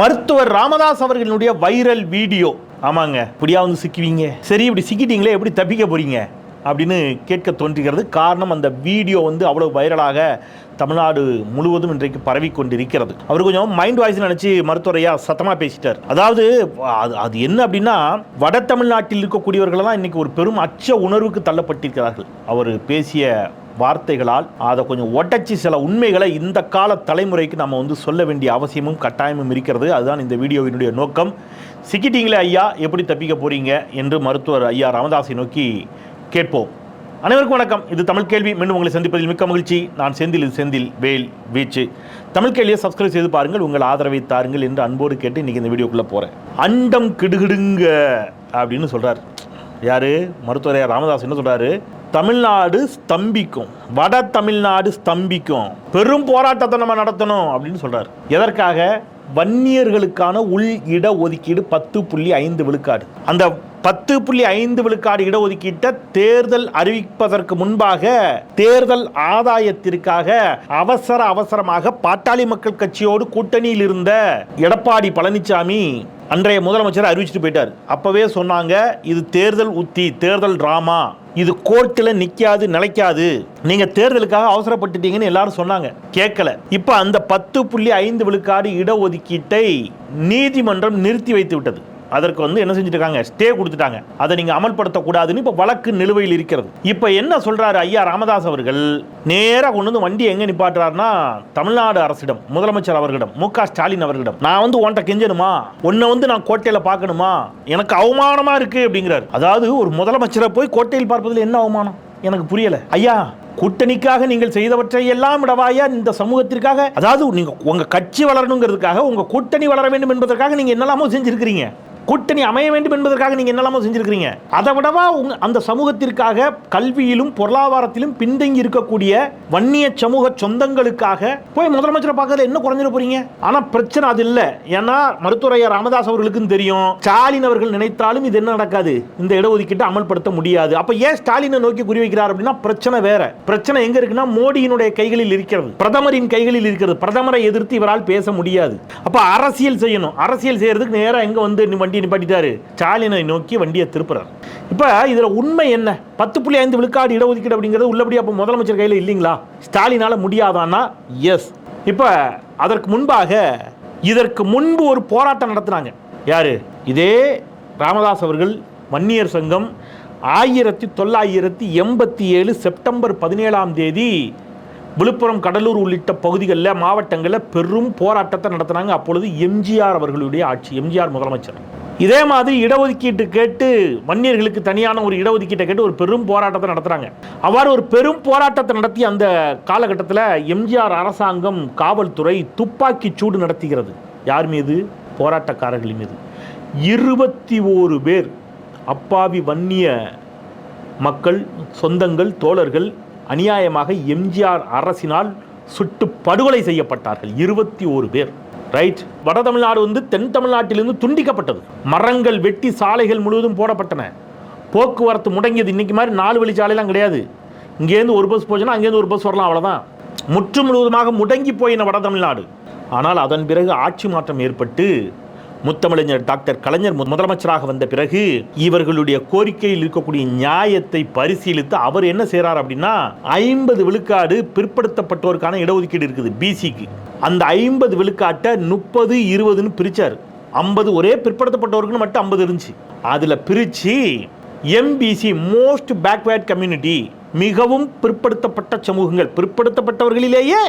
மருத்துவர் ராமதாஸ் அவர்களுடைய viral video. ஆமாங்க. இப்படியா வந்து சிக்குவீங்க? சரி இப்படி சிக்கிட்டீங்களே எப்படி தப்பிக்க போறீங்க? அப்படின்னு கேட்க தோன்றுகிறது. காரணம் அந்த வீடியோ வந்து அவ்வளவு வைரலாக தமிழ்நாடு முழுவதும் இன்றைக்கு பரவி கொண்டிருக்கிறது. அவர் கொஞ்சம் மைண்ட் வாய்ஸ் நினைச்சு மருத்துவரையா சத்தமா பேசிட்டார். அதாவது அது அது என்ன அப்படின்னா வட தமிழ்நாட்டில் இருக்கக்கூடியவர்களெல்லாம் இன்னைக்கு ஒரு பெரும் அச்ச உணர்வுக்கு தள்ளப்பட்டிருக்கிறார்கள். அவர் பேசிய வார்த்தைகளால் அதை கொஞ்சம் ஒட்டச்சி சில உண்மைகளை இந்த கால தலைமுறைக்கு நம்ம வந்து சொல்ல வேண்டிய அவசியமும் கட்டாயமும் இருக்கிறது. அதுதான் இந்த வீடியோவினுடைய நோக்கம். சிக்கிட்டீங்களே ஐயா? எப்படி தப்பிக்க போறீங்க? என்று மருத்துவர் ஐயா ராமதாஸை நோக்கி கேட்போம். அனைவருக்கும் வணக்கம். இது தமிழ் கேள்வி. மீண்டும் உங்களை சந்திப்பதில் மிக்க மகிழ்ச்சி. நான் செந்தில் இது செந்தில் வேல் வீச்சு. தமிழ் கேள்வியை சப்ஸ்கிரைப் செய்து பாருங்கள். உங்கள் ஆதரவை தாருங்கள் என்று அன்போடு கேட்டு இன்னைக்கு இந்த வீடியோக்குள்ளே போகிறேன் அண்டம் கிடுகிடுங்க அப்படின்னு சொல்கிறார் யார்? மருத்துவரையா ராமதாஸ் என்ன சொல்கிறாரு தமிழ்நாடு ஸ்தம்பிக்கும். வட தமிழ்நாடு ஸ்தம்பிக்கும். பெரும் போராட்டத்தை நம்ம நடத்தணும் அப்படின்னு சொல்கிறார் எதற்காக? வன்னியர்களுக்கான உள் இட ஒதுக்கீடு பத்து புள்ளி ஐந்து விழுக்காடு. அந்த பத்து புள்ளி ஐந்து விழுக்காடு இடஒதுக்கீட்டை தேர்தல் அறிவிப்பதற்கு முன்பாக தேர்தல் ஆதாயத்திற்காக அவசர அவசரமாக பாட்டாளி மக்கள் கட்சியோடு கூட்டணியில் இருந்த எடப்பாடி பழனிசாமி அன்றைய முதலமைச்சர் அறிவிச்சுட்டு போயிட்டார். அப்பவே சொன்னாங்க இது தேர்தல் உத்தி தேர்தல் டிராமா. இது கோர்ட்டில் நிற்காது நிலைக்காது. நீங்கள் தேர்தலுக்காக அவசரப்பட்டுட்டீங்கன்னு எல்லாரும் சொன்னாங்க. கேட்கல. இப்போ அந்த பத்து புள்ளி ஐந்து விழுக்காடு இடஒதுக்கீட்டை நீதிமன்றம் நிறுத்தி வைத்து விட்டது. அதற்கு வந்து என்ன செஞ்சுட்டாங்க ஸ்டே கொடுத்துட்டாங்க. அதை நீங்க அமல்படுத்தக்கூடாதுன்னு இப்போ வழக்கு நிலுவையில் இருக்கிறது. இப்போ என்ன சொல்றாரு ஐயா ராமதாஸ் அவர்கள்? நேரா கொண்டு வந்து வண்டி எங்க நிப்பாட்டுறாருன்னா தமிழ்நாடு அரசிடம் முதலமைச்சர் அவர்களிடம் மு ஸ்டாலின் அவர்களிடம். நான் வந்து உன்ட்ட கெஞ்சணுமா? உன்னை வந்து நான் கோட்டையில பார்க்கணுமா? எனக்கு அவமானமா இருக்கு அப்படிங்கிறாரு. அதாவது ஒரு முதலமைச்சரை போய் கோட்டையில் பார்ப்பதில் என்ன அவமானம்? எனக்கு புரியல. ஐயா கூட்டணிக்காக நீங்கள் செய்தவற்றை எல்லாம் விடவாயா இந்த சமூகத்திற்காக? அதாவது நீங்க உங்க கட்சி வளரணுங்கிறதுக்காக உங்க கூட்டணி வளர வேண்டும் என்பதற்காக நீங்க என்னெல்லாமோ செஞ்சிருக்கிறீங்க. கூட்டணி அமைய வேண்டும் என்பதற்காக நீங்கள் என்னெல்லாமோ செஞ்சுருக்கிறீங்க. அதை விடவா உங்க அந்த சமூகத்திற்காக கல்வியிலும் பொருளாதாரத்திலும் பின்தங்கி இருக்கக்கூடிய வன்னிய சமூக சொந்தங்களுக்காக போய் முதலமைச்சரை பார்க்கறதுல என்ன குறைஞ்சிட போறீங்க? ஆனால் பிரச்சனை அது இல்லை. ஏன்னா மருத்துவரையா ராமதாஸ் அவர்களுக்கும் தெரியும். ஸ்டாலின் அவர்கள் நினைத்தாலும் இது என்ன நடக்காது? இந்த இடஒதுக்கீட்டை அமல்படுத்த முடியாது. அப்போ ஏன் ஸ்டாலினை நோக்கி குறிவைக்கிறார் அப்படின்னா பிரச்சனை வேற. பிரச்சனை எங்க இருக்குன்னா மோடியினுடைய கைகளில் இருக்கிறது. பிரதமரின் கைகளில் இருக்கிறது. பிரதமரை எதிர்த்து இவரால் பேச முடியாது. அப்போ அரசியல் செய்யணும். அரசியல் செய்யறதுக்கு நேராக எங்க வந்து நீ வண்டியை நிப்பாட்டிட்டாரு. ஸ்டாலினை நோக்கி வண்டியை திருப்புறார். இப்ப இதுல உண்மை என்ன? பத்து புள்ளி ஐந்து விழுக்காடு இடஒதுக்கீடு அப்படிங்கிறது உள்ளபடி அப்போ முதலமைச்சர் கையில் இல்லைங்களா? ஸ்டாலினால முடியாதான்னா? எஸ் இப்ப அதற்கு முன்பாக இதற்கு முன்பு ஒரு போராட்டம் நடத்தினாங்க. யாரு? இதே ராமதாஸ் அவர்கள் வன்னியர் சங்கம் ஆயிரத்தி தொள்ளாயிரத்தி எண்பத்தி ஏழு செப்டம்பர் பதினேழாம் தேதி விழுப்புரம் கடலூர் உள்ளிட்ட பகுதிகளில் மாவட்டங்களில் பெரும் போராட்டத்தை நடத்தினாங்க. அப்பொழுது எம்ஜிஆர் அவர்களுடைய ஆட்சி எம்ஜிஆர் முதலமைச்சர். இதே மாதிரி இடஒதுக்கீட்டு கேட்டு வன்னியர்களுக்கு தனியான ஒரு இடஒதுக்கீட்டை கேட்டு ஒரு பெரும் போராட்டத்தை நடத்துகிறாங்க அவ்வாறு ஒரு பெரும் போராட்டத்தை நடத்தி அந்த காலகட்டத்தில் எம்ஜிஆர் அரசாங்கம் காவல்துறை துப்பாக்கி சூடு நடத்துகிறது. யார் மீது? போராட்டக்காரர்கள் மீது. இருபத்தி ஓரு பேர் அப்பாவி வன்னிய மக்கள் சொந்தங்கள் தோழர்கள் அநியாயமாக எம்ஜிஆர் அரசினால் சுட்டு படுகொலை செய்யப்பட்டார்கள். இருபத்தி ஓரு பேர். ரைட் வட தமிழ்நாடு வந்து தென் தமிழ்நாட்டிலிருந்து துண்டிக்கப்பட்டது. மரங்கள் வெட்டி சாலைகள் முழுவதும் போடப்பட்டன. போக்குவரத்து முடங்கியது. இன்னைக்கு மாதிரி நாலு வழி சாலையெல்லாம் கிடையாது. இங்கேருந்து ஒரு பஸ் போச்சுன்னா அங்கேருந்து ஒரு பஸ் வரலாம் அவ்வளோதான் முற்று முழுவதுமாக முடங்கி போயின வட தமிழ்நாடு. ஆனால் அதன் பிறகு ஆட்சி மாற்றம் ஏற்பட்டு முத்தமிழஞ்சர் டாக்டர் கலைஞர் முதலமைச்சராக வந்த பிறகு இவர்களுடைய கோரிக்கையில் இருக்கக்கூடிய நியாயத்தை பரிசீலித்து அவர் என்ன செய்கிறார் அப்படின்னா ஐம்பது விழுக்காடு பிற்படுத்தப்பட்டோருக்கான இடஒதுக்கீடு இருக்குது பிசிக்கு அந்த ஐம்பது விழுக்காட்டை முப்பது இருபதுன்னு பிரிச்சார். ஐம்பது ஒரே பிற்படுத்தப்பட்டவருக்குன்னு மட்டும் ஐம்பது இருந்துச்சு. அதில் பிரித்து எம்பிசி மோஸ்ட் பேக்வேர்ட் கம்யூனிட்டி மிகவும் பிற்படுத்தப்பட்ட சமூகங்கள் பிற்படுத்தப்பட்டவர்களிலேயே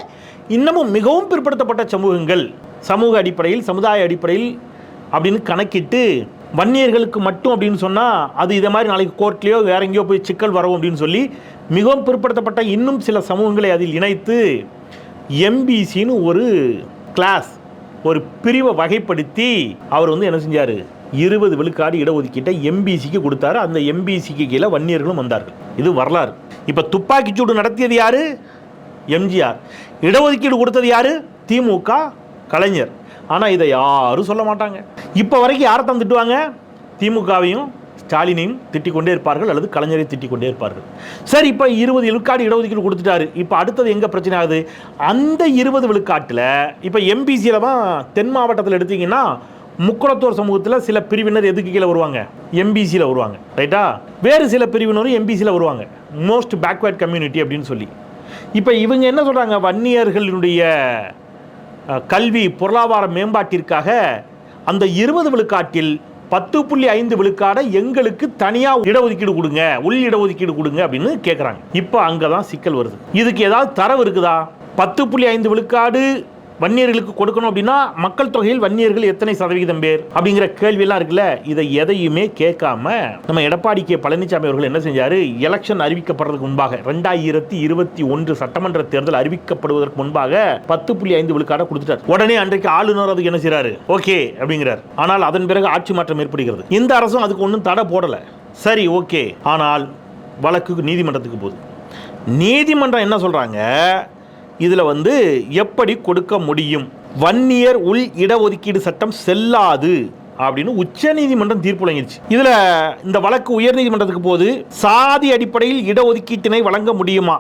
இன்னமும் மிகவும் பிற்படுத்தப்பட்ட சமூகங்கள் சமூக அடிப்படையில் சமுதாய அடிப்படையில் அப்படின்னு கணக்கிட்டு வன்னியர்களுக்கு மட்டும் அப்படின்னு சொன்னால் அது இதை மாதிரி நாளைக்கு கோர்ட்லேயோ வேற எங்கேயோ போய் சிக்கல் வரும் அப்படின்னு சொல்லி மிகவும் பிற்படுத்தப்பட்ட இன்னும் சில சமூகங்களை அதில் இணைத்து எம்பிசின்னு ஒரு கிளாஸ் ஒரு பிரிவை வகைப்படுத்தி அவர் வந்து என்ன செஞ்சார்? இருபது விழுக்காடு இடஒதுக்கீட்டை எம்பிசிக்கு கொடுத்தாரு. அந்த எம்பிசிக்கு கீழே வன்னியர்களும் வந்தார்கள். இது வரலாறு. இப்போ துப்பாக்கிச்சூடு நடத்தியது யார்? எம்ஜிஆர் இடஒதுக்கீடு கொடுத்தது யார்? திமுக கலைஞர். ஆனால் இதை யாரும் சொல்ல மாட்டாங்க. இப்போ வரைக்கும் யாரை தான் திட்டுவாங்க? திமுகவையும் ஸ்டாலினையும் திட்டிக் கொண்டே இருப்பார்கள் அல்லது கலைஞரை திட்டிக் கொண்டே இருப்பார்கள். சரி இப்போ இருபது விழுக்காடு இடஒதுக்கீடு கொடுத்துட்டாரு. இப்போ அடுத்தது எங்கே பிரச்சனை ஆகுது? அந்த இருபது விழுக்காட்டில் இப்போ எம்பிசியில் தான் தென் மாவட்டத்தில் எடுத்தீங்கன்னா முக்குளத்தோர் சமூகத்தில் சில பிரிவினர் எதுக்கு கீழே வருவாங்க? எம்பிசியில் வருவாங்க. ரைட்டா? வேறு சில பிரிவினரும் எம்பிசியில் வருவாங்க. மோஸ்ட் பேக்வேர்ட் கம்யூனிட்டி அப்படின்னு சொல்லி. இப்போ இவங்க என்ன சொல்கிறாங்க வன்னியர்களினுடைய கல்வி பொருளாதார மேம்பாட்டிற்காக அந்த இருபது விழுக்காட்டில் பத்து புள்ளி ஐந்து விழுக்காடை எங்களுக்கு தனியாக இடஒதுக்கீடு கொடுங்க உள் இடஒதுக்கீடு கொடுங்க அப்படின்னு கேட்குறாங்க இப்போ அங்கே தான் சிக்கல் வருது. இதுக்கு ஏதாவது தரவு இருக்குதா? பத்து புள்ளி ஐந்து விழுக்காடு வன்னியர்களுக்கு கொடுக்கணும் அப்படின்னா மக்கள் தொகையில் வன்னியர்கள் எத்தனை சதவிகிதம் பேர் அப்படிங்கிற கேள்வியெல்லாம் இருக்குல்ல. இதை எதையுமே கேட்காம நம்ம எடப்பாடி கே. பழனிசாமி அவர்கள் என்ன செஞ்சாரு? எலெக்ஷன் அறிவிக்கப்படுறதுக்கு முன்பாக ரெண்டாயிரத்தி இருபத்தி ஒன்று சட்டமன்ற தேர்தல் அறிவிக்கப்படுவதற்கு முன்பாக பத்து புள்ளி ஐந்து விழுக்காட கொடுத்துட்டார். உடனே அன்றைக்கு ஆளுநர் அதுக்கு என்ன செய்யறாரு ஓகே அப்படிங்கிறார். ஆனால் அதன் பிறகு ஆட்சி மாற்றம் ஏற்படுகிறது. இந்த அரசும் அதுக்கு ஒன்றும் தடை போடலை. சரி ஓகே. ஆனால் வழக்கு நீதிமன்றத்துக்கு போகுது. நீதிமன்றம் என்ன சொல்றாங்க? இதில் வந்து எப்படி கொடுக்க முடியும்? வன்னியர் உள் இடஒதுக்கீடு சட்டம் செல்லாது அப்படின்னு உச்ச நீதிமன்றம் தீர்ப்பு வழங்கிடுச்சு. இதில் இந்த வழக்கு உயர் நீதிமன்றத்துக்கு போது சாதி அடிப்படையில் இடஒதுக்கீட்டினை வழங்க முடியுமா?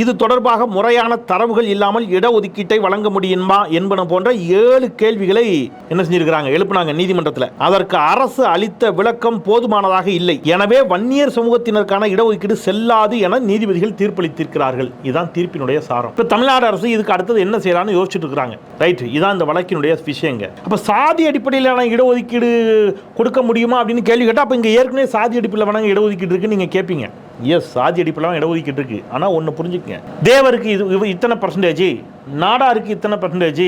இது தொடர்பாக முறையான தரவுகள் இல்லாமல் இடஒதுக்கீட்டை வழங்க முடியுமா என்பன போன்ற ஏழு கேள்விகளை என்ன செஞ்சிருக்கிறாங்க? எழுப்புனாங்க நீதிமன்றத்தில். அதற்கு அரசு அளித்த விளக்கம் போதுமானதாக இல்லை. எனவே வன்னியர் சமூகத்தினருக்கான இடஒதுக்கீடு செல்லாது என நீதிபதிகள் தீர்ப்பளித்திருக்கிறார்கள். இதுதான் தீர்ப்பினுடைய சாரம். இப்போ தமிழ்நாடு அரசு இதுக்கு அடுத்தது என்ன செய்யலாம்னு யோசிச்சுட்டு இருக்கிறாங்க ரைட் இதான் இந்த வழக்கினுடைய விஷயங்க. அப்போ சாதி அடிப்படையிலான இடஒதுக்கீடு கொடுக்க முடியுமா அப்படின்னு கேள்வி கேட்டால் அப்போ இங்கே ஏற்கனவே சாதி அடிப்படையில் வேணாங்க இடஒதுக்கீடு இருக்குன்னு நீங்கள் கேட்பீங்க எஸ் சாதி அடிப்படையில் இடஒதுக்கீடு இருக்குது ஆனால் ஒன்று புரிஞ்சுக்கங்க. தேவருக்கு இது இத்தனை பர்சன்டேஜ் நாடாருக்கு இத்தனை பர்சன்டேஜ்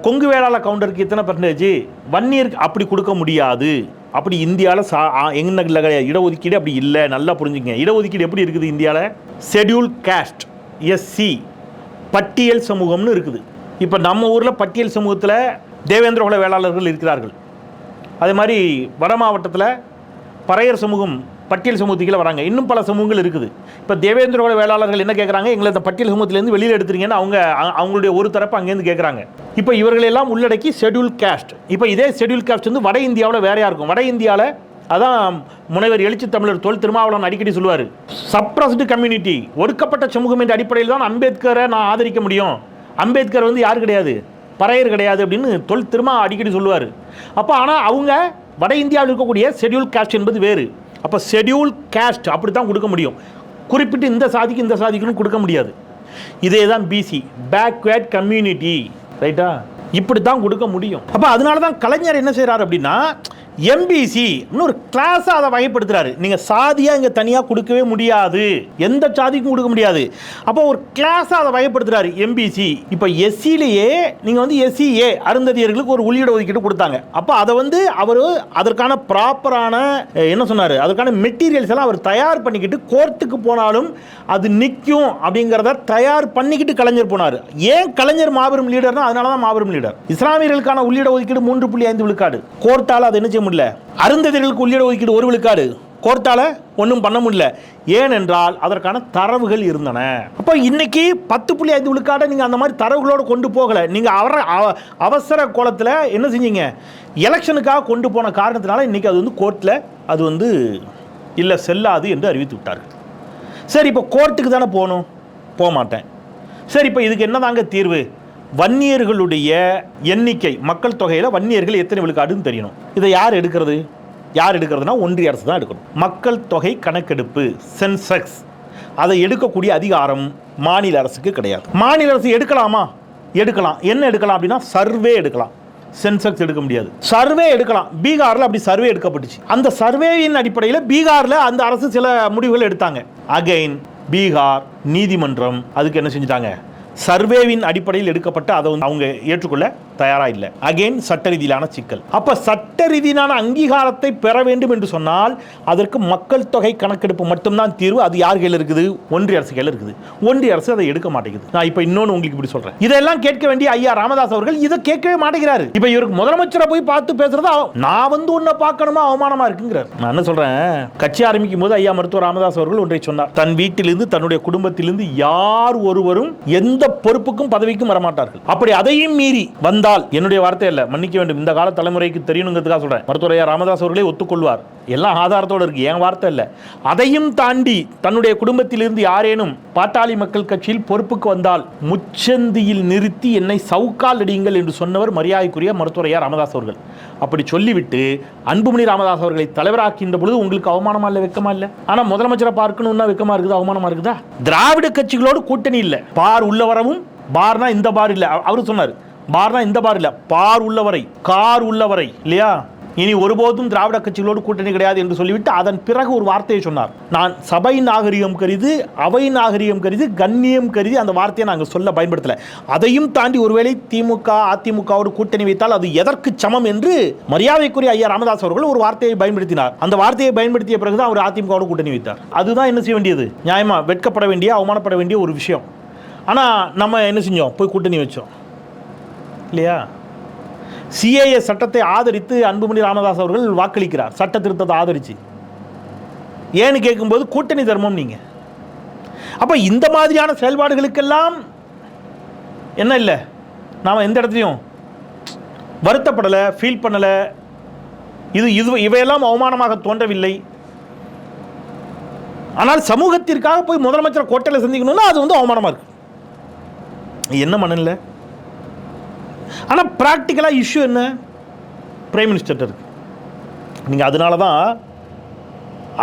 கொங்கு வேளாள கவுண்டருக்கு இத்தனை பர்சன்டேஜ் வன்னியருக்கு அப்படி கொடுக்க முடியாது. அப்படி இந்தியாவில் சா ஆ, கிடையாது இடஒதுக்கீடு அப்படி இல்லை நல்லா புரிஞ்சுக்கங்க. இடஒதுக்கீடு எப்படி இருக்குது இந்தியாவில் ஷெட்யூல் காஸ்ட் எஸ்சி பட்டியல் சமூகம்னு இருக்குது. இப்போ நம்ம ஊரில் பட்டியல் சமூகத்தில் தேவேந்திர குல வேளாளர்கள் இருக்கிறார்கள். அதே மாதிரி வட மாவட்டத்தில் பறையர் சமூகம் பட்டியல் சமூகத்துக்குள்ள வராங்க. இன்னும் பல சமூகங்கள் இருக்குது. இப்போ தேவேந்திரோட வேளாளர்கள் என்ன கேட்குறாங்க எங்களை இந்த பட்டியல் சமூகத்திலேருந்து வெளியில் எடுத்துறீங்கன்னு அவங்க அவங்களுடைய ஒரு தரப்பு அங்கேருந்து கேட்குறாங்க இப்போ இவர்களெல்லாம் உள்ளடக்கி ஷெட்யூல் காஸ்ட் இப்போ இதே ஷெட்யூல் காஸ்ட் வந்து வட இந்தியாவில் வேறையாக இருக்கும்? வட இந்தியாவில் அதான் முனைவர் எழுச்சி தமிழர் தொல் திருமாவளவன் அடிக்கடி சொல்லுவார். சப்ரஸ்டு கம்யூனிட்டி ஒடுக்கப்பட்ட சமூகம் என்ற அடிப்படையில் தான் அம்பேத்கரை நான் ஆதரிக்க முடியும். அம்பேத்கர் வந்து யார் கிடையாது? பறையர் கிடையாது அப்படின்னு தொல் திருமா அடிக்கடி சொல்லுவார். அப்போ ஆனால் அவங்க வட இந்தியாவில் இருக்கக்கூடிய ஷெட்யூல் காஸ்ட் என்பது வேறு. அப்போ ஷெட்யூல் கேஸ்ட் அப்படி தான் கொடுக்க முடியும். குறிப்பிட்டு இந்த சாதிக்கு இந்த சாதிக்குன்னு கொடுக்க முடியாது. இதே தான் பிசி பேக்வேர்ட் கம்யூனிட்டி ரைட்டா இப்படி தான் கொடுக்க முடியும். அப்போ அதனால தான் கலைஞர் என்ன செய்கிறார் அப்படின்னா எம்பிசி இன்னொரு கிளாஸாக அதை வகைப்படுத்துறாரு. நீங்கள் சாதியாக இங்கே தனியாக கொடுக்கவே முடியாது. எந்த சாதிக்கும் கொடுக்க முடியாது. அப்போ ஒரு கிளாஸாக அதை வகைப்படுத்துறாரு எம்பிசி இப்போ எஸ்சிலேயே நீங்கள் வந்து எஸ்சிஏ அருந்ததியர்களுக்கு ஒரு உள்ளிட ஒதுக்கீடு கொடுத்தாங்க. அப்போ அதை வந்து அவர் அதற்கான ப்ராப்பரான என்ன சொன்னார்? அதற்கான மெட்டீரியல்ஸ் எல்லாம் அவர் தயார் பண்ணிக்கிட்டு கோர்ட்டுக்கு போனாலும் அது நிற்கும் அப்படிங்கிறத தயார் பண்ணிக்கிட்டு கலைஞர் போனார். ஏன் கலைஞர் மாபெரும் லீடர்னா அதனால தான் மாபெரும் லீடர் இஸ்லாமியர்களுக்கான உள்ளிட ஒதுக்கீடு மூன்று புள்ளி ஐந்து விழுக்காடு. கோர்ட்டால் அதை என்ன செய்ய முடியல. அருந்ததிகளுக்கு உள்ளிட ஒதுக்கீடு ஒரு விழுக்காடு. கோர்ட்டால ஒன்றும் பண்ண முடியல. ஏனென்றால் அதற்கான தரவுகள் இருந்தன. அப்போ இன்னைக்கு பத்து புள்ளி ஐந்து விழுக்காடை நீங்கள் அந்த மாதிரி தரவுகளோடு கொண்டு போகலை. நீங்கள் அவர அவ- அவசர கோலத்தில் என்ன செஞ்சீங்க? எலெக்ஷனுக்காக கொண்டு போன காரணத்தினால இன்னைக்கு அது வந்து கோர்ட்டில் அது வந்து இல்லை செல்லாது என்று அறிவித்து விட்டார்கள். சரி இப்போ கோர்ட்டுக்கு தானே போகணும்? போக மாட்டேன். சரி இப்போ இதுக்கு என்னதாங்க தீர்வு? வன்னியர்களுடைய எண்ணிக்கை மக்கள் தொகையில் வன்னியர்கள் எத்தனை விழுக்காடுன்னு தெரியணும். இதை யார் எடுக்கிறது? யார் எடுக்கிறதுனா ஒன்றிய அரசு தான் எடுக்கணும். மக்கள் தொகை கணக்கெடுப்பு சென்செக்ஸ் அதை எடுக்கக்கூடிய அதிகாரம் மாநில அரசுக்கு கிடையாது. மாநில அரசு எடுக்கலாமா? எடுக்கலாம். என்ன எடுக்கலாம் அப்படின்னா சர்வே எடுக்கலாம். சென்செக்ஸ் எடுக்க முடியாது. சர்வே எடுக்கலாம். பீகாரில் அப்படி சர்வே எடுக்கப்பட்டுச்சு. அந்த சர்வேயின் அடிப்படையில் பீகாரில் அந்த அரசு சில முடிவுகள் எடுத்தாங்க. அகைன் பீகார் நீதிமன்றம் அதுக்கு என்ன செஞ்சுட்டாங்க? சர்வேவின் அடிப்படையில் எடுக்கப்பட்டு அதை வந்து அவங்க ஏற்றுக்கொள்ள தயாராக இல்லை. அகெயின் சட்ட ரீதியிலான சிக்கல். அப்ப சட்ட ரீதியிலான அங்கீகாரத்தை பெற வேண்டும் என்று சொன்னால் அதற்கு மக்கள் தொகை கணக்கெடுப்பு மட்டும்தான் தீர்வு. அது யார் கையில் இருக்குது? ஒன்றிய அரசு கையில் இருக்குது. ஒன்றிய அரசு அதை எடுக்க மாட்டேங்குது. நான் இப்போ இன்னொன்று உங்களுக்கு இப்படி சொல்றேன். இதெல்லாம் கேட்க வேண்டிய ஐயா ராமதாஸ் அவர்கள் இதை கேட்கவே மாட்டேங்கிறாரு. இப்போ இவருக்கு முதலமைச்சரை போய் பார்த்து பேசுறது நான் வந்து உன்னை பார்க்கணுமா? அவமானமா இருக்குங்கிறார். நான் என்ன சொல்றேன்? கட்சி ஆரம்பிக்கும் போது ஐயா மருத்துவர் ராமதாஸ் அவர்கள் ஒன்றை சொன்னார். தன் வீட்டிலிருந்து தன்னுடைய குடும்பத்திலிருந்து யார் ஒருவரும் எந்த பொறுப்புக்கும் பதவிக்கும் வரமாட்டார்கள். அப்படி அதையும் மீறி வந்த வந்தால் என்னுடைய வார்த்தை இல்லை மன்னிக்க வேண்டும். இந்த கால தலைமுறைக்கு தெரியணுங்கிறதுக்காக சொல்கிறேன் மருத்துவரையா ராமதாஸ் அவர்களே ஒத்துக்கொள்வார். எல்லாம் ஆதாரத்தோடு இருக்குது என் வார்த்தை இல்லை அதையும் தாண்டி தன்னுடைய குடும்பத்திலிருந்து யாரேனும் பாட்டாளி மக்கள் கட்சியில் பொறுப்புக்கு வந்தால் முச்சந்தியில் நிறுத்தி என்னை சவுக்கால் அடியுங்கள் என்று சொன்னவர் மரியாதைக்குரிய மருத்துவரையா ராமதாஸ் அவர்கள். அப்படி சொல்லிவிட்டு அன்புமணி ராமதாஸ் அவர்களை தலைவராக்கின்ற பொழுது உங்களுக்கு அவமானமா இல்லை வெக்கமா இல்லை? ஆனால் முதலமைச்சரை பார்க்கணும்னா வெக்கமா இருக்குது அவமானமா இருக்குதா? திராவிட கட்சிகளோடு கூட்டணி இல்லை. பார் உள்ள வரவும் பார்னா இந்த பார் இல்லை. அவரு சொன்னார் பார்னா இந்த பார் இல்லை பார் உள்ளவரை கார் உள்ளவரை இல்லையா? இனி ஒருபோதும் திராவிட கட்சிகளோடு கூட்டணி கிடையாது என்று சொல்லிவிட்டு அதன் பிறகு ஒரு வார்த்தையை சொன்னார். நான் சபை நாகரிகம் கருதி அவை நாகரிகம் கருதி கண்ணியம் கருதி அந்த வார்த்தையை நாங்கள் சொல்ல பயன்படுத்தல. அதையும் தாண்டி ஒருவேளை திமுக அதிமுகவோடு கூட்டணி வைத்தால் அது எதற்கு சமம் என்று மரியாதைக்குரிய ஐயா ராமதாஸ் அவர்கள் ஒரு வார்த்தையை பயன்படுத்தினார். அந்த வார்த்தையை பயன்படுத்திய பிறகுதான் அவர் அதிமுகவோடு கூட்டணி வைத்தார். அதுதான் என்ன செய்ய வேண்டியது? நியாயமா வெட்கப்பட வேண்டிய அவமானப்பட வேண்டிய ஒரு விஷயம். ஆனால் நம்ம என்ன செஞ்சோம்? போய் கூட்டணி வச்சோம். இல்லையா? சிஏஏ சட்டத்தை ஆதரித்து அன்புமணி ராமதாஸ் அவர்கள் வாக்களிக்கிறார். சட்ட திருத்தத்தை ஆதரித்து ஏன்னு கேட்கும்போது கூட்டணி தர்மம் நீங்கள் அப்போ இந்த மாதிரியான செயல்பாடுகளுக்கெல்லாம் என்ன இல்லை? நாம் எந்த இடத்துலையும் வருத்தப்படலை ஃபீல் பண்ணலை. இது இது இவையெல்லாம் அவமானமாக தோன்றவில்லை. ஆனால் சமூகத்திற்காக போய் முதலமைச்சர் கோட்டையில் சந்திக்கணும்னா அது வந்து அவமானமாக இருக்கு. என்ன மனநிலை? ஆனால் ப்ராக்டிக்கலாக இஷ்யூ என்ன? பிரைம் மினிஸ்டர்கிட்ட இருக்கு. நீங்கள் அதனால தான்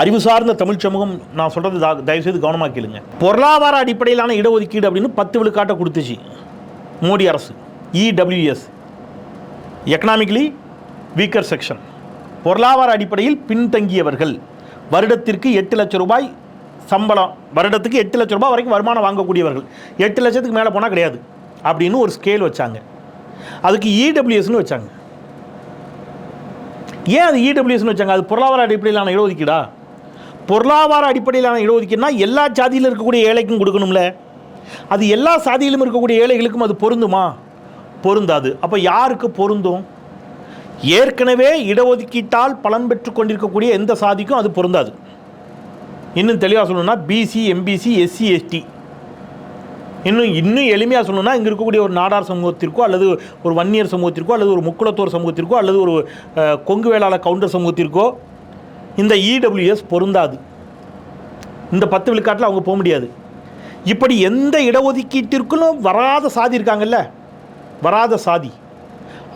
அறிவு சார்ந்த தமிழ் சமூகம் நான் சொல்கிறது தயவுசெய்து கவனமாக கேளுங்க. பொருளாதார அடிப்படையிலான இடஒதுக்கீடு அப்படின்னு பத்து விழுக்காட்டை கொடுத்துச்சு மோடி அரசு இடபிள்யூஎஸ் எக்கனாமிக்கலி வீக்கர் செக்ஷன் பொருளாதார அடிப்படையில் பின்தங்கியவர்கள் வருடத்திற்கு எட்டு லட்சம் ரூபாய் சம்பளம் வருடத்துக்கு எட்டு லட்சம் ரூபாய் வரைக்கும் வருமானம் வாங்கக்கூடியவர்கள். எட்டு லட்சத்துக்கு மேலே போனால் கிடையாது அப்படின்னு ஒரு ஸ்கேல் வச்சாங்க. அதுக்கு இடபிள்யூஎஸ்னு வச்சாங்க. ஏன் அது இடபிள்யூஎஸ்னு வச்சாங்க? அது பொருளாதார அடிப்படையிலான இடஒதுக்கீடா? பொருளாதார அடிப்படையிலான இடஒதுக்கீடுனா எல்லா சாதியிலும் இருக்கக்கூடிய ஏழைக்கும் கொடுக்கணும்ல. அது எல்லா சாதியிலும் இருக்கக்கூடிய ஏழைகளுக்கும் அது பொருந்துமா? பொருந்தாது. அப்போ யாருக்கு பொருந்தும்? ஏற்கனவே இடஒதுக்கீட்டால் பலன் பெற்று கொண்டிருக்கக்கூடிய எந்த சாதிக்கும் அது பொருந்தாது. இன்னும் தெளிவாக சொல்லணும்னா பிசி எம்பிசி எஸ்சி எஸ்டி இன்னும் இன்னும் எளிமையாக சொல்லணும்னா இங்கே இருக்கக்கூடிய ஒரு நாடார் சமூகத்திற்கோ அல்லது ஒரு வன்னியர் சமூகத்திற்கோ அல்லது ஒரு முக்குளத்தோர் சமூகத்திற்கோ அல்லது ஒரு கொங்கு வேளாளர் கவுண்டர் சமூகத்திற்கோ இந்த இடபிள்யூஎஸ் பொருந்தாது. இந்த பத்து விழுக்காட்டில் அவங்க போக முடியாது. இப்படி எந்த இடஒதுக்கீட்டிற்கும் வராத சாதி இருக்காங்கல்ல? வராத சாதி.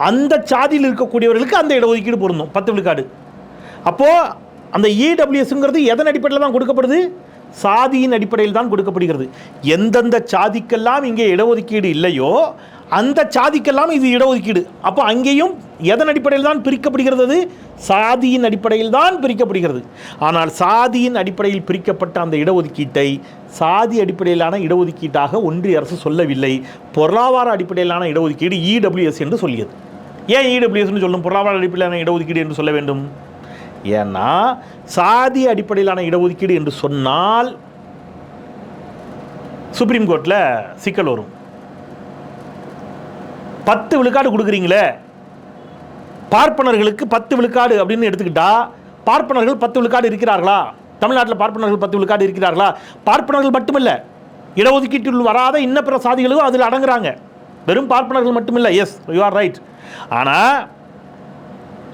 அந்த சாதியில் இருக்கக்கூடியவர்களுக்கு அந்த இடஒதுக்கீடு பொருந்தும். பத்து விழுக்காடு. அப்போது அந்த இடபிள்யூஎஸ்ங்கிறது எதன் அடிப்படையில் தான் கொடுக்கப்படுது? சாதியின் அடிப்படையில் தான் கொடுக்கப்படுகிறது. எந்தெந்த சாதிக்கெல்லாம் இங்கே இடஒதுக்கீடு இல்லையோ அந்த சாதிக்கெல்லாம் இது இடஒதுக்கீடு. அப்போ அங்கேயும் எதன் அடிப்படையில் தான் பிரிக்கப்படுகிறது சாதியின் அடிப்படையில் தான் பிரிக்கப்படுகிறது. ஆனால் சாதியின் அடிப்படையில் பிரிக்கப்பட்ட அந்த இடஒதுக்கீட்டை சாதி அடிப்படையிலான இடஒதுக்கீட்டாக ஒன்றிய அரசு சொல்லவில்லை. பொருளாதார அடிப்படையிலான இடஒதுக்கீடு இடபிள்யூஎஸ் என்று சொல்லியது. ஏன் இடபிள்யூஎஸ்னு சொல்லும்? பொருளாதார அடிப்படையிலான இடஒதுக்கீடு என்று சொல்ல வேண்டும். ஏன்னா சாதி அடிப்படையிலான இடஒதுக்கீடு என்று சொன்னால் சுப்ரீம் கோர்ட்டில் சிக்கல் வரும். பத்து விழுக்காடு கொடுக்குறீங்களே பார்ப்பனர்களுக்கு பத்து விழுக்காடு அப்படின்னு எடுத்துக்கிட்டா பார்ப்பனர்கள் பத்து விழுக்காடு இருக்கிறார்களா? தமிழ்நாட்டில் பார்ப்பனர்கள் பத்து விழுக்காடு இருக்கிறார்களா? பார்ப்பனர்கள் மட்டுமில்லை இடஒதுக்கீட்டில் வராத இன்ன பிற சாதிகளும் அதில் அடங்குறாங்க. வெறும் பார்ப்பனர்கள் மட்டுமில்லை எஸ் யூ ஆர் ரைட் ஆனால்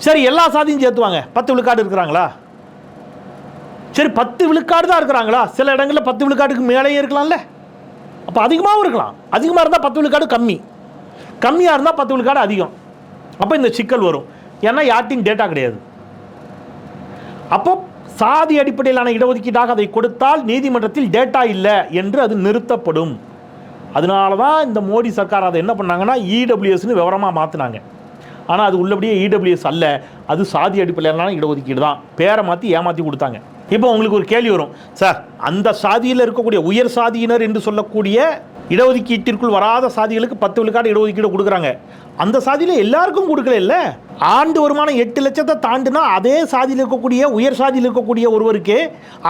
சரி எல்லா சாதியும் சேர்த்துவாங்க. பத்து விழுக்காடு இருக்கிறாங்களா? சரி பத்து விழுக்காடு தான் இருக்கிறாங்களா? சில இடங்களில் பத்து விழுக்காடுக்கு மேலேயும் இருக்கலாம்ல. அப்போ அதிகமாகவும் இருக்கலாம். அதிகமாக இருந்தால் பத்து விழுக்காடு கம்மி. கம்மியாக இருந்தால் பத்து விழுக்காடு அதிகம். அப்போ இந்த சிக்கல் வரும். ஏன்னா யார்ட்டையும் டேட்டா கிடையாது. அப்போ சாதி அடிப்படையிலான இடஒதுக்கீடாக அதை கொடுத்தால் நீதிமன்றத்தில் டேட்டா இல்லை என்று அது நிறுத்தப்படும். அதனால தான் இந்த மோடி சர்க்கார் அதை என்ன பண்ணாங்கன்னா இடபிள்யூஎஸ்னு விவரமாக மாற்றினாங்க ஆனால் அது உள்ளபடியே இடபிள்யூஎஸ் அல்ல. அது சாதி அடிப்படையிலான இடஒதுக்கீடு தான். பேரை மாற்றி ஏமாற்றி கொடுத்தாங்க. இப்போ உங்களுக்கு ஒரு கேள்வி வரும். சார் அந்த சாதியில் இருக்கக்கூடிய உயர் சாதியினர் என்று சொல்லக்கூடிய இடஒதுக்கீட்டிற்குள் வராத சாதிகளுக்கு பத்து விழுக்காடு இடஒதுக்கீடு கொடுக்குறாங்க. அந்த சாதியில் எல்லாருக்கும் கொடுக்கல இல்லை? ஆண்டு வருமானம் எட்டு லட்சத்தை தாண்டினா அதே சாதியில் இருக்கக்கூடிய உயர் சாதியில் இருக்கக்கூடிய ஒருவருக்கு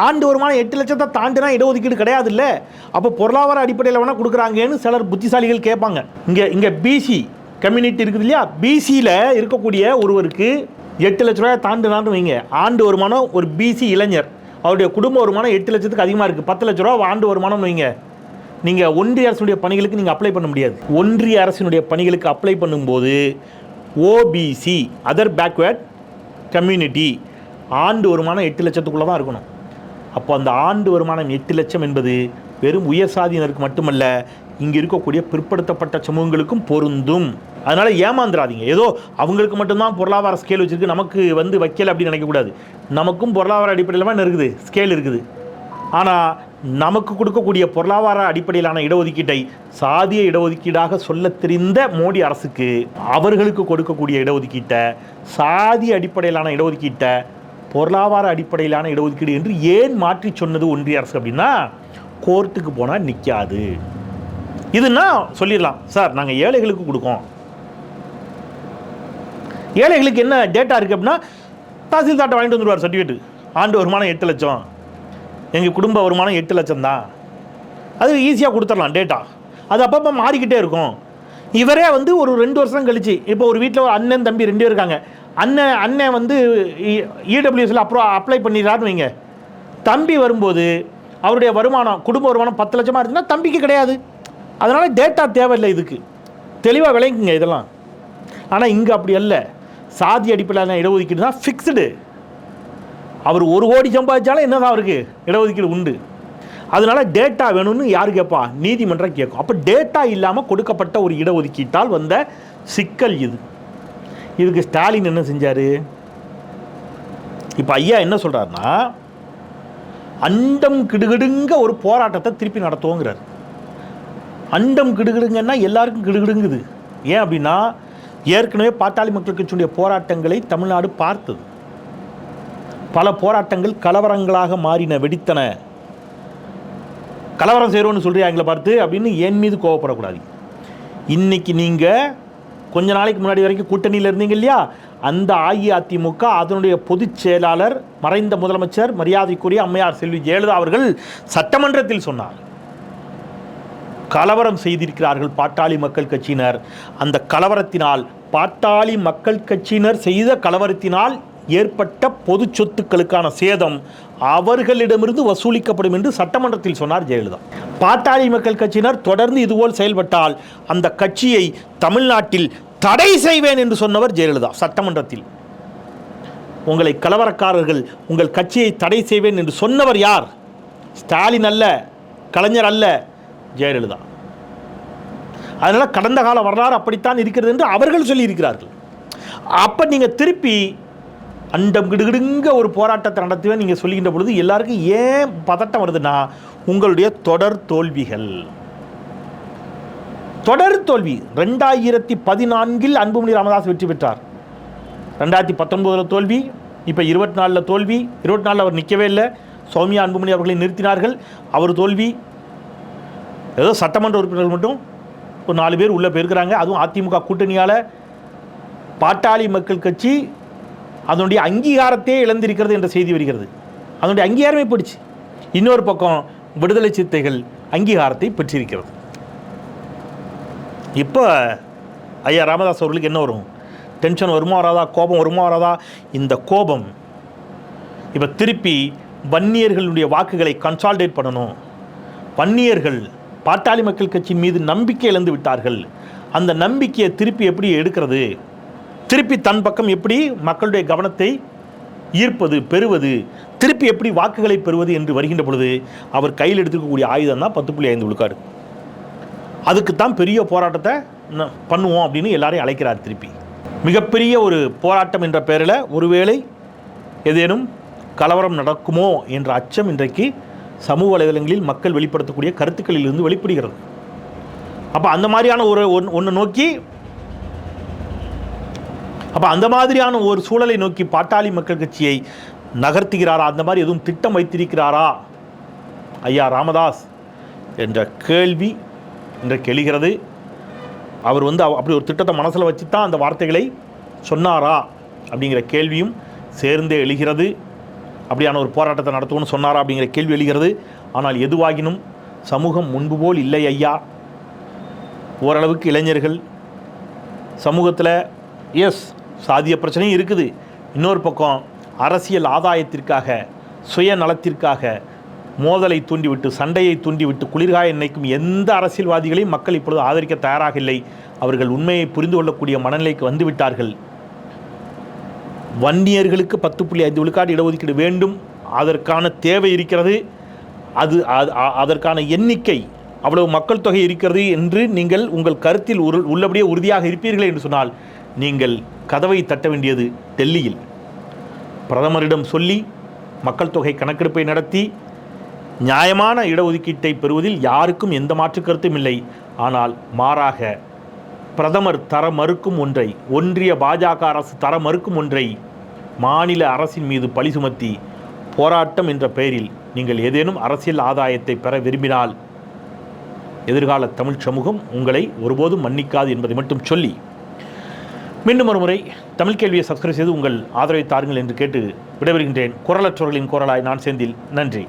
ஆண்டு வருமானம் எட்டு லட்சத்தை தாண்டினா இடஒதுக்கீடு கிடையாது இல்லை? அப்போ பொருளாதார அடிப்படையில் வேணால் கொடுக்குறாங்கன்னு சிலர் புத்திசாலிகள் கேட்பாங்க. இங்கே இங்கே பிசி கம்யூனிட்டி இருக்குது இல்லையா? பிசியில் இருக்கக்கூடிய ஒருவருக்கு எட்டு லட்ச ரூபாய் தாண்டுனான்னு வைங்க. ஆண்டு வருமானம் ஒரு பிசி இளைஞர். அவருடைய குடும்ப வருமானம் எட்டு லட்சத்துக்கு அதிகமாக இருக்குது பத்து லட்ச ரூபா ஆண்டு வருமானம்னு வைங்க. நீங்கள் ஒன்றிய அரசினுடைய பணிகளுக்கு நீங்கள் அப்ளை பண்ண முடியாது. ஒன்றிய அரசினுடைய பணிகளுக்கு அப்ளை பண்ணும்போது ஓபிசி அதர் பேக்வேர்ட் கம்யூனிட்டி ஆண்டு வருமானம் எட்டு லட்சத்துக்குள்ளே தான் இருக்கணும். அப்போ அந்த ஆண்டு வருமானம் எட்டு லட்சம் என்பது வெறும் உயர் சாதியினருக்கு மட்டுமல்ல இங்கே இருக்கக்கூடிய பிற்படுத்தப்பட்ட சமூகங்களுக்கும் பொருந்தும். அதனால் ஏமாந்துடாதீங்க ஏதோ அவங்களுக்கு மட்டும்தான் பொருளாதார ஸ்கேல் வச்சுருக்கு நமக்கு வந்து வைக்கல அப்படின்னு நினைக்கக்கூடாது நமக்கும் பொருளாதார அடிப்படையில் தான் இருக்குது ஸ்கேல் இருக்குது. ஆனால் நமக்கு கொடுக்கக்கூடிய பொருளாதார அடிப்படையிலான இடஒதுக்கீட்டை சாதிய இடஒதுக்கீடாக சொல்லத் தெரிந்த மோடி அரசுக்கு அவர்களுக்கு கொடுக்கக்கூடிய இடஒதுக்கீட்டை சாதி அடிப்படையிலான இடஒதுக்கீட்டை பொருளாதார அடிப்படையிலான இடஒதுக்கீடு என்று ஏன் மாற்றி சொன்னது ஒன்றிய அரசு அப்படின்னா கோர்ட்டுக்கு போனால் நிற்காது இதுன்னா சொல்லிடலாம். சார் நாங்கள் ஏழைகளுக்கு கொடுக்கோம். ஏழைகளுக்கு என்ன டேட்டா இருக்குது அப்படின்னா தாசில்தார்ட்ட வாங்கிட்டு வந்துடுவார் சர்டிஃபிகேட் ஆண்டு வருமானம் எட்டு லட்சம். எங்கள் குடும்ப வருமானம் எட்டு லட்சம் தான். அது ஈஸியாக கொடுத்துடலாம் டேட்டா அது அப்பப்போ மாறிக்கிட்டே இருக்கும். இவரே வந்து ஒரு ரெண்டு வருஷம் கழிச்சு இப்போ ஒரு வீட்டில் ஒரு அண்ணன் தம்பி ரெண்டு பேர் இருக்காங்க. அண்ணன் அண்ணன் வந்து இடபிள்யூஎஸில் அப்புறம் அப்ளை பண்ணிடுறாருன்னு வைங்க. தம்பி வரும்போது அவருடைய வருமானம் குடும்ப வருமானம் பத்து லட்சமாக இருந்துச்சுன்னா தம்பிக்கு கிடையாது. அதனால் டேட்டா தேவையில்லை இதுக்கு. தெளிவாக விளங்குங்க இதெல்லாம். ஆனால் இங்கே அப்படி அல்ல. சாதி அடிப்படையிலான இடஒதுக்கீடு தான் ஃபிக்ஸ்டு அவர் ஒரு கோடி சம்பாதிச்சாலும் என்னதான் அவருக்கு இடஒதுக்கீடு உண்டு. அதனால டேட்டா வேணும்னு யார் கேட்பா? நீதிமன்றம் கேட்கும். அப்போ டேட்டா இல்லாமல் கொடுக்கப்பட்ட ஒரு இடஒதுக்கீட்டால் வந்த சிக்கல் இது. இதுக்கு ஸ்டாலின் என்ன செஞ்சார்? இப்போ ஐயா என்ன சொல்கிறாருன்னா அண்டம் கிடுகிடுங்க ஒரு போராட்டத்தை திருப்பி நடத்துவோங்கிறார். அண்டம் கிடுகிடுங்கன்னா எல்லாருக்கும் கிடுகிடுங்குது. ஏன் அப்படின்னா ஏற்கனவே பாட்டாளி மக்கள் கட்சியுடைய போராட்டங்களை தமிழ்நாடு பார்த்தது. பல போராட்டங்கள் கலவரங்களாக மாறின வெடித்தன. கலவரம் செய்கிறோன்னு சொல்கிறியா எங்களை பார்த்து? அப்படின்னு என் மீது கோவப்படக்கூடாது. இன்னைக்கு நீங்கள் கொஞ்ச நாளைக்கு முன்னாடி வரைக்கும் கூட்டணியில் இருந்தீங்க இல்லையா? அந்த அஇஅதிமுக அதனுடைய பொதுச் செயலாளர் மறைந்த முதலமைச்சர் மரியாதைக்குரிய அம்மையார் செல்வி ஜெயலலிதா அவர்கள் சட்டமன்றத்தில் சொன்னார். கலவரம் செய்திருக்கிறார்கள் பாட்டாளி மக்கள் கட்சியினர். அந்த கலவரத்தினால் பாட்டாளி மக்கள் கட்சியினர் செய்த கலவரத்தினால் ஏற்பட்ட பொது சொத்துக்களுக்கான சேதம் அவர்களிடமிருந்து வசூலிக்கப்படும் என்று சட்டமன்றத்தில் சொன்னார் ஜெயலலிதா. பாட்டாளி மக்கள் கட்சியினர் தொடர்ந்து இதுபோல் செயல்பட்டால் அந்த கட்சியை தமிழ்நாட்டில் தடை செய்வேன் என்று சொன்னவர் ஜெயலலிதா சட்டமன்றத்தில். உங்களை கலவரக்காரர்கள் உங்கள் கட்சியை தடை செய்வேன் என்று சொன்னவர் யார்? ஸ்டாலின் அல்ல கலைஞர் அல்ல ஜெயலலிதா. அதனால் கடந்த கால வரலாறு அப்படித்தான் இருக்கிறது என்று அவர்கள் சொல்லியிருக்கிறார்கள். அப்போ நீங்கள் திருப்பி அண்டம் கிடுகிடுங்க ஒரு போராட்டத்தை நடத்துவேன் நீங்கள் சொல்லுகின்ற பொழுது எல்லாருக்கும் ஏன் பதட்டம் வருதுன்னா உங்களுடைய தொடர் தோல்விகள். தொடர் தோல்வி. ரெண்டாயிரத்தி பதினான்கில் அன்புமணி ராமதாஸ் வெற்றி பெற்றார். ரெண்டாயிரத்தி பத்தொன்பதில் தோல்வி இப்போ இருபத்தி நாலில் தோல்வி இருபத்தி நாலில் அவர் நிற்கவே இல்லை. சௌமியா அன்புமணி அவர்களை நிறுத்தினார்கள். அவர் தோல்வி ஏதோ சட்டமன்ற உறுப்பினர்கள் மட்டும் ஒரு நாலு பேர் உள்ளே போயிருக்கிறாங்க. அதுவும் அதிமுக கூட்டணியால் பாட்டாளி மக்கள் கட்சி அதனுடைய அங்கீகாரத்தையே இழந்திருக்கிறது என்ற செய்தி வருகிறது. அதனுடைய அங்கீகாரமே போயிடுச்சு. இன்னொரு பக்கம் விடுதலை சித்தைகள் அங்கீகாரத்தை பெற்றிருக்கிறது. இப்போ ஐயா ராமதாஸ் அவர்களுக்கு என்ன வரும்? டென்ஷன் வருமா வராதா? கோபம் வருமா வராதா? இந்த கோபம் இப்போ திருப்பி வன்னியர்களுடைய வாக்குகளை கன்சால்டேட் பண்ணணும். வன்னியர்கள் பாட்டாளி மக்கள் கட்சியின் மீது நம்பிக்கை இழந்து விட்டார்கள். அந்த நம்பிக்கையை திருப்பி எப்படி எடுக்கிறது? திருப்பி தன் பக்கம் எப்படி மக்களுடைய கவனத்தை ஈர்ப்பது பெறுவது? திருப்பி எப்படி வாக்குகளை பெறுவது என்று வருகின்ற பொழுது அவர் கையில் எடுத்துக்கக்கூடிய ஆயுதம் தான் பத்து புள்ளி ஐந்து விழுக்காடு. அதுக்குத்தான் பெரிய போராட்டத்தை ந- பண்ணுவோம் அப்படின்னு எல்லாரையும் அழைக்கிறார் திருப்பி. மிகப்பெரிய ஒரு போராட்டம் என்ற பெயரில் ஒருவேளை ஏதேனும் கலவரம் நடக்குமோ என்ற அச்சம் இன்றைக்கு சமூக வலைதளங்களில் மக்கள் வெளிப்படுத்தக்கூடிய கருத்துக்களில் இருந்து வெளிப்படுகிறது. அப்போ அந்த மாதிரியான ஒரு ஒன் ஒன்று நோக்கி அப்போ அந்த மாதிரியான ஒரு சூழலை நோக்கி பாட்டாளி மக்கள் கட்சியை நகர்த்துகிறாரா? அந்த மாதிரி எதுவும் திட்டம் வைத்திருக்கிறாரா? ஐயா ராமதாஸ் என்ற கேள்வி இன்றைக்கு எழுகிறது அவர் வந்து அப்படி ஒரு திட்டத்தை மனசில் வச்சு தான் அந்த வார்த்தைகளை சொன்னாரா? அப்படிங்கிற கேள்வியும் சேர்ந்தே எழுகிறது. அப்படியான ஒரு போராட்டத்தை நடத்துவோம்னு சொன்னாரா அப்படிங்கிற கேள்வி எழுகிறது. ஆனால் எதுவாகினும் சமூகம் முன்பு போல் இல்லை ஐயா. ஓரளவுக்கு இளைஞர்கள் சமூகத்தில் எஸ் சாதிய பிரச்சனையும் இருக்குது. இன்னொரு பக்கம் அரசியல் ஆதாயத்திற்காக சுயநலத்திற்காக மோதலை தூண்டிவிட்டு சண்டையை தூண்டிவிட்டு குளிர்காய நினைக்கும் எந்த அரசியல்வாதிகளையும் மக்கள் இப்பொழுது ஆதரிக்க தயாராக இல்லை. அவர்கள் உண்மையை புரிந்து கொள்ளக்கூடிய மனநிலைக்கு வந்துவிட்டார்கள். வன்னியர்களுக்கு பத்து புள்ளி ஐந்து விழுக்காடு இடஒதுக்கீடு வேண்டும். அதற்கான தேவை இருக்கிறது. அது அது- அதற்கான எண்ணிக்கை அவ்வளவு மக்கள் தொகை இருக்கிறது என்று நீங்கள் உங்கள் கருத்தில் உரு- உள்ளபடியே உறுதியாக இருப்பீர்கள் என்று சொன்னால் நீங்கள் கதவை தட்ட வேண்டியது டெல்லியில். பிரதமரிடம் சொல்லி மக்கள் தொகை கணக்கெடுப்பை நடத்தி நியாயமான இடஒதுக்கீட்டை பெறுவதில் யாருக்கும் எந்த மாற்று கருத்தும் இல்லை. ஆனால் மாறாக பிரதமர் தர மறுக்கும் ஒன்றை ஒன்றிய பாஜக அரசு தர மறுக்கும் ஒன்றை மாநில அரசின் மீது பழி சுமத்தி போராட்டம் என்ற பெயரில் நீங்கள் ஏதேனும் அரசியல் ஆதாயத்தை பெற விரும்பினால் எதிர்கால தமிழ் சமூகம் உங்களை ஒருபோதும் மன்னிக்காது என்பதை மட்டும் சொல்லி மீண்டும் ஒரு முறை தமிழ் கேள்வியை சப்ஸ்கிரைப் செய்து உங்கள் ஆதரவை தாருங்கள் என்று கேட்டு விடைபெறுகின்றேன். குரலற்றவர்களின் குரலாய் நான் செந்தில். நன்றி.